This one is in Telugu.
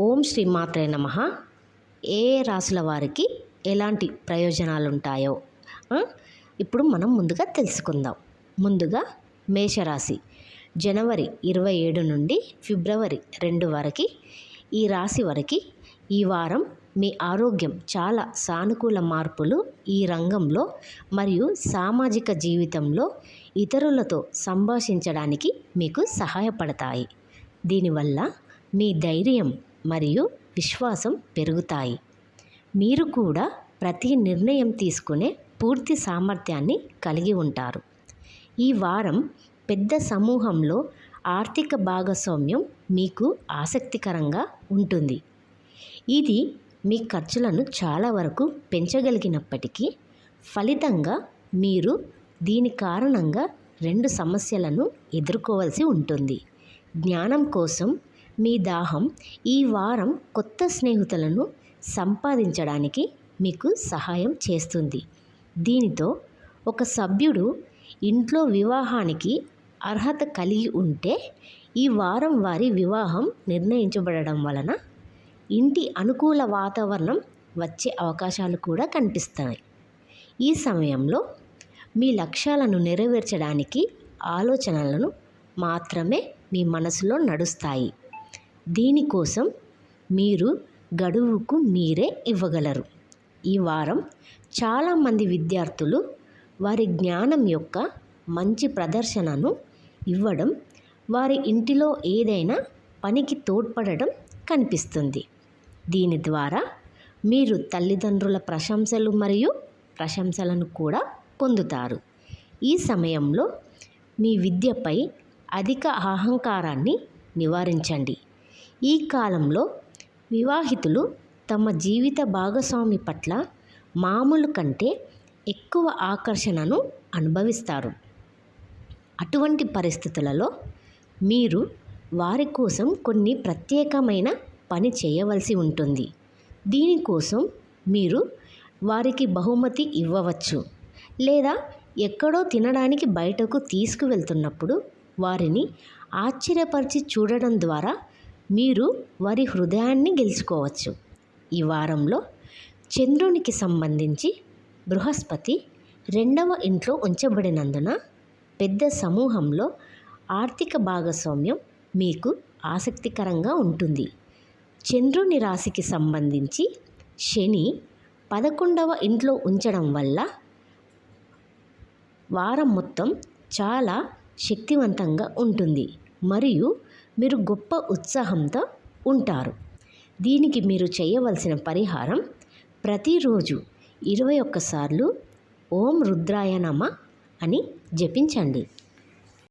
ఓం శ్రీ మాత్రే నమ. ఏ రాశుల రాసుల వారికి ఎలాంటి ప్రయోజనాలు ఉంటాయో ఇప్పుడు మనం ముందుగా తెలుసుకుందాం. ముందుగా మేషరాశి. జనవరి ఇరవై ఏడు నుండి ఫిబ్రవరి రెండు వరకు ఈ రాశి వరకు ఈ వారం మీ ఆరోగ్యం చాలా సానుకూల మార్పులు ఈ రంగంలో మరియు సామాజిక జీవితంలో ఇతరులతో సంభాషించడానికి మీకు సహాయపడతాయి. దీనివల్ల మీ ధైర్యం మరియు విశ్వాసం పెరుగుతాయి. మీరు కూడా ప్రతి నిర్ణయం తీసుకునే పూర్తి సామర్థ్యాన్ని కలిగి ఉంటారు. ఈ వారం పెద్ద సమూహంలో ఆర్థిక భాగస్వామ్యం మీకు ఆసక్తికరంగా ఉంటుంది. ఇది మీ ఖర్చులను చాలా వరకు పెంచగలిగినప్పటికీ ఫలితంగా మీరు దీని కారణంగా రెండు సమస్యలను ఎదుర్కోవాల్సి ఉంటుంది. జ్ఞానం కోసం మీ దాహం ఈ వారం కొత్త స్నేహితులను సంపాదించడానికి మీకు సహాయం చేస్తుంది. దీనితో ఒక సభ్యుడు ఇంట్లో వివాహానికి అర్హత కలిగి ఉంటే ఈ వారం వారి వివాహం నిర్ణయించబడడం వలన ఇంటి అనుకూల వాతావరణం వచ్చే అవకాశాలు కూడా కనిపిస్తాయి. ఈ సమయంలో మీ లక్ష్యాలను నెరవేర్చడానికి ఆలోచనలను మాత్రమే మీ మనసులో నడుస్తాయి. దీనికోసం మీరు గడువుకు మీరే ఇవ్వగలరు. ఈ వారం చాలామంది విద్యార్థులు వారి జ్ఞానం యొక్క మంచి ప్రదర్శనను ఇవ్వడం వారి ఇంటిలో ఏదైనా పనికి తోడ్పడడం కనిపిస్తుంది. దీని ద్వారా మీరు తల్లిదండ్రుల ప్రశంసలు మరియు ప్రశంసలను కూడా పొందుతారు. ఈ సమయంలో మీ విద్యపై అధిక అహంకారాన్ని నివారించండి. ఈ కాలంలో వివాహితులు తమ జీవిత భాగస్వామి పట్ల మామూలు కంటే ఎక్కువ ఆకర్షణను అనుభవిస్తారు. అటువంటి పరిస్థితులలో మీరు వారి కోసం కొన్ని ప్రత్యేకమైన పని చేయవలసి ఉంటుంది. దీనికోసం మీరు వారికి బహుమతి ఇవ్వవచ్చు. లేదా ఎక్కడో తినడానికి బయటకు తీసుకువెళ్తున్నప్పుడు వారిని ఆశ్చర్యపరిచి చూడడం ద్వారా మీరు వారి హృదయాన్ని గెలుచుకోవచ్చు. ఈ వారంలో చంద్రునికి సంబంధించి బృహస్పతి రెండవ ఇంట్లో ఉంచబడినందున పెద్ద సమూహంలో ఆర్థిక భాగస్వామ్యం మీకు ఆసక్తికరంగా ఉంటుంది. చంద్రుని రాశికి సంబంధించి శని పదకొండవ ఇంట్లో ఉంచడం వల్ల వారం మొత్తం చాలా శక్తివంతంగా ఉంటుంది. మరియు మీరు గొప్ప ఉత్సాహంతో ఉంటారు. దీనికి మీరు చేయవలసిన పరిహారం ప్రతిరోజు ఇరవై ఒక్కసార్లు ఓం రుద్రాయ నమ అని జపించండి.